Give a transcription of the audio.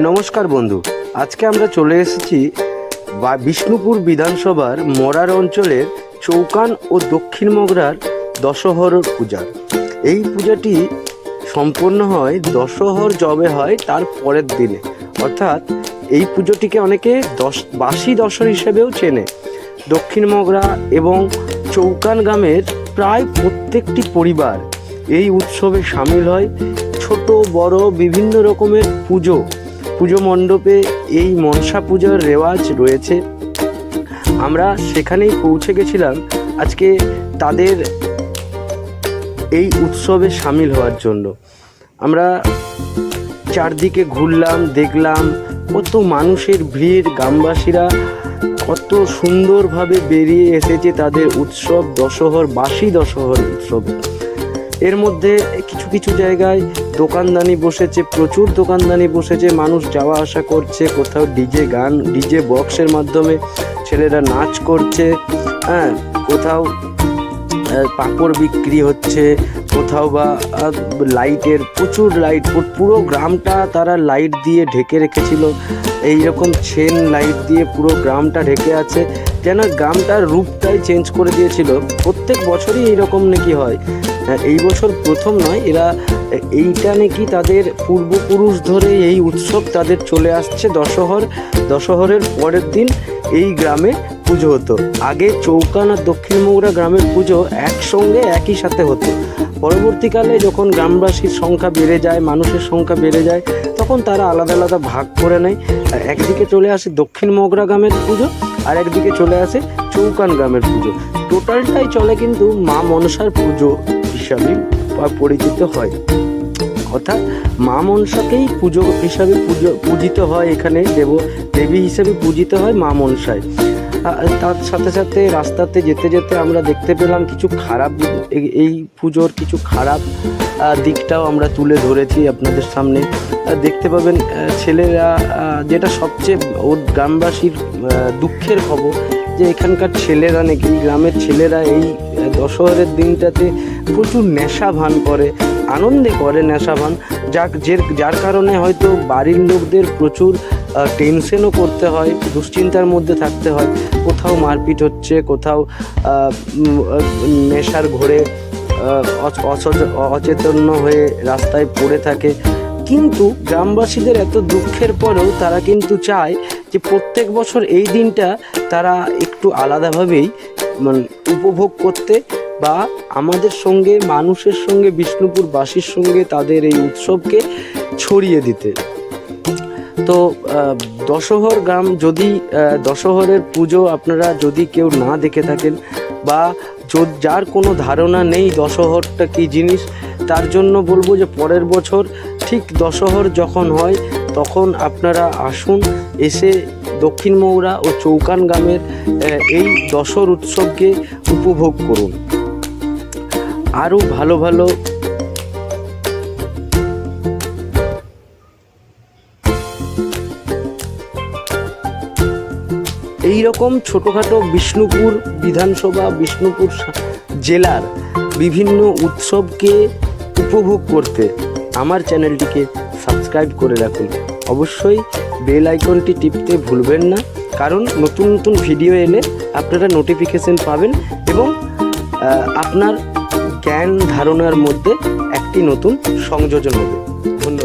নমস্কার বন্ধু। আজকে আমরা চলে এসেছি বা- বিষ্ণুপুর বিধানসভার মরার অঞ্চলের চৌকান ও দক্ষিণ মগরার দশহর পূজার এই পূজাটি সম্পন্ন হয়, দশহর জবে হয় তার পরের দিনে। অর্থাৎ এই পুজোটিকে অনেকে দশ বাসি দশর হিসেবেও চেনে। দক্ষিণ মগরা এবং চৌকান গ্রামের প্রায় প্রত্যেকটি পরিবার এই উৎসবে সামিল হয়। ছোট, বড়, বিভিন্ন রকমের পুজো পুজো মণ্ডপে এই মনসা পূজার রেওয়াজ রয়েছে। আমরা সেখানেই পৌঁছে গেছিলাম আজকে তাদের এই উৎসবে সামিল হওয়ার জন্য। আমরা চারদিকে ঘুরলাম, দেখলাম কত মানুষের ভিড়, গ্রামবাসীরা কত সুন্দরভাবে বেরিয়ে এসেছে তাদের উৎসব, দশহর বাসি দশহর উৎসবে। এর মধ্যে কিছু কিছু জায়গায় দোকানদানি বসেছে, প্রচুর দোকানদানি বসেছে, মানুষ যাওয়া আসা করছে, কোথাও ডিজে গান, ডিজে বক্সের মাধ্যমে ছেলেরা নাচ করছে হ্যাঁ কোথাও পাপড় বিক্রি হচ্ছে কোথাও বা লাইটের প্রচুর লাইট পুরো গ্রামটা তারা লাইট দিয়ে ঢেকে রেখেছিল। এই রকম চেন লাইট দিয়ে পুরো গ্রামটা ঢেকে আছে। যেন গ্রামটার রূপটাই চেঞ্জ করে দিয়েছিল। প্রত্যেক বছরই এইরকম নাকি হয়। হ্যাঁ, এই বছর প্রথম নয় এরা এইটা নাকি তাদের পূর্বপুরুষ ধরে এই উৎসব তাদের চলে আসছে দশহর। দশহরের পরের দিন এই গ্রামে পুজো হতো। আগে চৌকান আর দক্ষিণ মৌরা গ্রামের পুজো একসঙ্গে একই সাথে হতো। পরবর্তীকালে যখন গ্রামবাসীর সংখ্যা বেড়ে যায়, মানুষের সংখ্যা বেড়ে যায়, তখন তারা আলাদা আলাদা ভাগ করে নেয়। একদিকে চলে আসে দক্ষিণ মগরা গ্রামের পুজো, আর একদিকে চলে আসে চৌকান গ্রামের পুজো। টোটালটাই চলে কিন্তু মা মনসার পুজো হিসাবে পরিচিত হয়। অর্থাৎ মা মনসাকেই পুজো হিসাবে পুজো পূজিত হয় এখানে, দেব দেবী হিসেবে পূজিত হয় মা মনসায়। তার সাথে সাথে রাস্তাতে যেতে যেতে আমরা দেখতে পেলাম কিছু খারাপ এই- পুজোর কিছু খারাপ দিকটাও আমরা তুলে ধরেছি আপনাদের সামনে। দেখতে পাবেন ছেলেরা যেটা সবচেয়ে ওর গ্রামবাসীর দুঃখের খবর, যে এখানকার ছেলেরা নাকি গ্রামের ছেলেরা এই দশহরের দিনটাতে প্রচুর নেশা ভান করে, আনন্দে করে নেশা ভান। যে, যার কারণে হয়তো বাড়ির লোকদের প্রচুর টেনশনও করতে হয়, দুশ্চিন্তার মধ্যে থাকতে হয়। কোথাও মারপিট হচ্ছে, কোথাও নেশার ঘোরে অচেতন্য হয়ে রাস্তায় পড়ে থাকে। কিন্তু গ্রামবাসীদের এত দুঃখের পরেও তারা কিন্তু চায় যে প্রত্যেক বছর এই দিনটা তারা একটু আলাদাভাবেই মানে উপভোগ করতে বা আমাদের সঙ্গে, মানুষের সঙ্গে, বিষ্ণুপুরবাসীর সঙ্গে তাদের এই উৎসবকে ছড়িয়ে দিতে। তো দশহর গ্রাম যদি দশহরের পুজো আপনারা যদি কেউ না দেখে থাকেন বা যার কোনো ধারণা নেই দশহরটা কী জিনিস, তার জন্য বলব যে পরের বছর ঠিক দশহর যখন হয়, তখন আপনারা আসুন, এসে দক্ষিণ মৌরা ও চৌকান গ্রামের এই দশর উৎসবকে উপভোগ করুন। আরও ভালো ভালো এই রকম ছোটোখাটো বিষ্ণুপুর বিধানসভা, বিষ্ণুপুর জেলার বিভিন্ন উৎসবকে উপভোগ করতে আমার চ্যানেলটিকে সাবস্ক্রাইব করে রাখুন। অবশ্যই বেল আইকনটি টিপতে ভুলবেন না, কারণ নতুন নতুন ভিডিও এলে আপনারা নোটিফিকেশন পাবেন এবং আপনার জ্ঞান ধারণার মধ্যে একটি নতুন সংযোজন হবে। ধন্যবাদ।